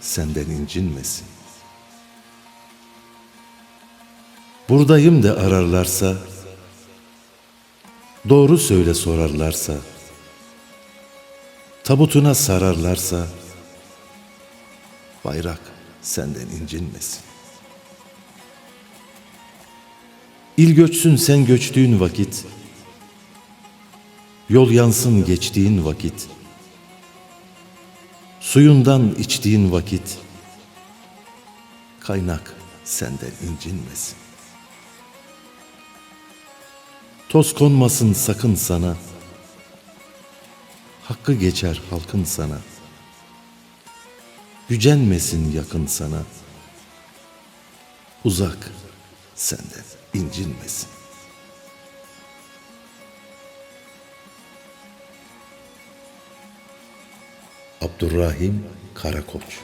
senden incinmesin. Buradayım de ararlarsa, doğru söyle sorarlarsa, tabutuna sararlarsa, bayrak senden incinmesin. İl göçsün sen göçtüğün vakit, yol yansın geçtiğin vakit, suyundan içtiğin vakit, kaynak senden incinmesin. Toz konmasın sakın sana, hakkı geçer halkın sana, gücenmesin yakın sana, uzak senden incinmesin. Abdurrahim Karakoç